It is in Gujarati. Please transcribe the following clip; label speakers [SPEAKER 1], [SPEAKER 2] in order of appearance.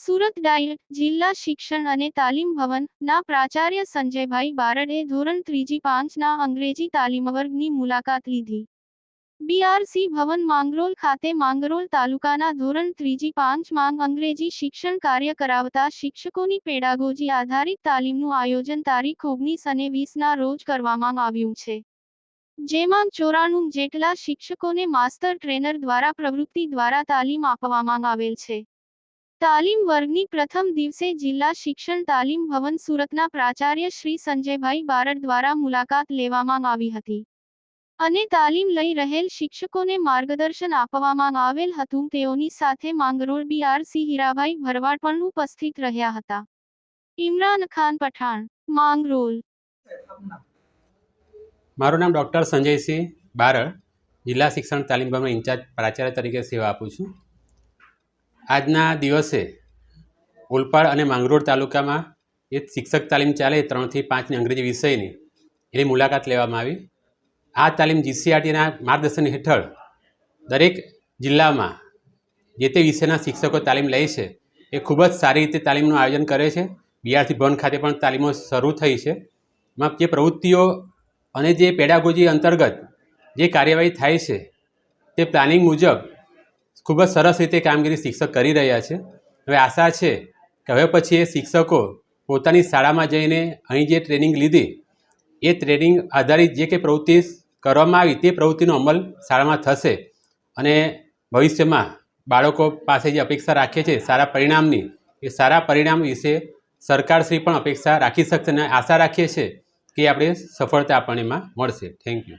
[SPEAKER 1] સુરત ડાયટ, જિલ્લા શિક્ષણ અને તાલીમ ભવન, ના પ્રાચાર્ય સંજયભાઈ બારડે ધોરણ ત્રીજી પાંચના અંગ્રેજી તાલીમ વર્ગની મુલાકાત લીધી. બીઆરસી ભવન માંગરોલ ખાતે માંગરોલ તાલુકાના ધોરણ ત્રીજી પાંચ માંગ અંગ્રેજી શિક્ષણ કાર્ય કરાવતા શિક્ષકોની પેડાગોજી આધારિત તાલીમનું આયોજન તારીખ ઓગણીસ અને વીસના રોજ કરવામાં આવ્યું છે. જેમાં ચોરાણું જેટલા શિક્ષકોને માસ્ટર ટ્રેનર દ્વારા પ્રવૃત્તિ દ્વારા તાલીમ આપવામાં આવેલ છે. તાલીમ વર્ગની પ્રથમ દિવસે જિલ્લા શિક્ષણ તાલીમ ભવન સુરતના પ્રાચાર્ય શ્રી સંજયભાઈ બારડ દ્વારા મુલાકાત લેવામાં આવી હતી. અને તાલીમ લઈ રહેલ શિક્ષકોને માર્ગદર્શન આપવામાં આવેલ હતું. તેઓની સાથે માંગરોળ બીઆરસી હીરાભાઈ ભરવાડ પણ ઉપસ્થિત રહ્યા હતા. ઇમરાન ખાન પઠાણ, માંગરોળ.
[SPEAKER 2] મારું નામ ડૉક્ટર સંજયસિંહ બારડ, જિલ્લા શિક્ષણ તાલીમ ભવન ઇન્ચાર્જ પ્રાચાર્ય તરીકે સેવા આપું છું. આજના દિવસે ઓલપાડ અને માંગરોળ તાલુકામાં એક શિક્ષક તાલીમ ચાલે ત્રણથી પાંચની અંગ્રેજી વિષયની. એની મુલાકાત લેવામાં આવી. આ તાલીમ જીસીઆરટીના માર્ગદર્શન હેઠળ દરેક જિલ્લામાં જે તે વિષયના શિક્ષકો તાલીમ લે છે, એ ખૂબ જ સારી રીતે તાલીમનું આયોજન કરે છે. બીઆરસી ભવન ખાતે પણ તાલીમો શરૂ થઈ છે. એમાં જે પ્રવૃત્તિઓ અને જે પેડાગોજી અંતર્ગત જે કાર્યવાહી થાય છે, તે પ્લાનિંગ મુજબ ખૂબ જ સરસ રીતે કામગીરી શિક્ષક કરી રહ્યા છે. હવે આશા છે કે હવે પછી એ શિક્ષકો પોતાની શાળામાં જઈને અહીં જે ટ્રેનિંગ લીધી, એ ટ્રેનિંગ આધારિત જે કંઈ પ્રવૃત્તિ કરવામાં આવી તે પ્રવૃત્તિનો અમલ શાળામાં થશે અને ભવિષ્યમાં બાળકો પાસે જે અપેક્ષા રાખે છે સારા પરિણામની, એ સારા પરિણામ વિશે સરકારશ્રી પણ અપેક્ષા રાખી શકશે અને આશા રાખીએ છીએ કે આપણે સફળતા આપણને એમાં મળશે. Thank you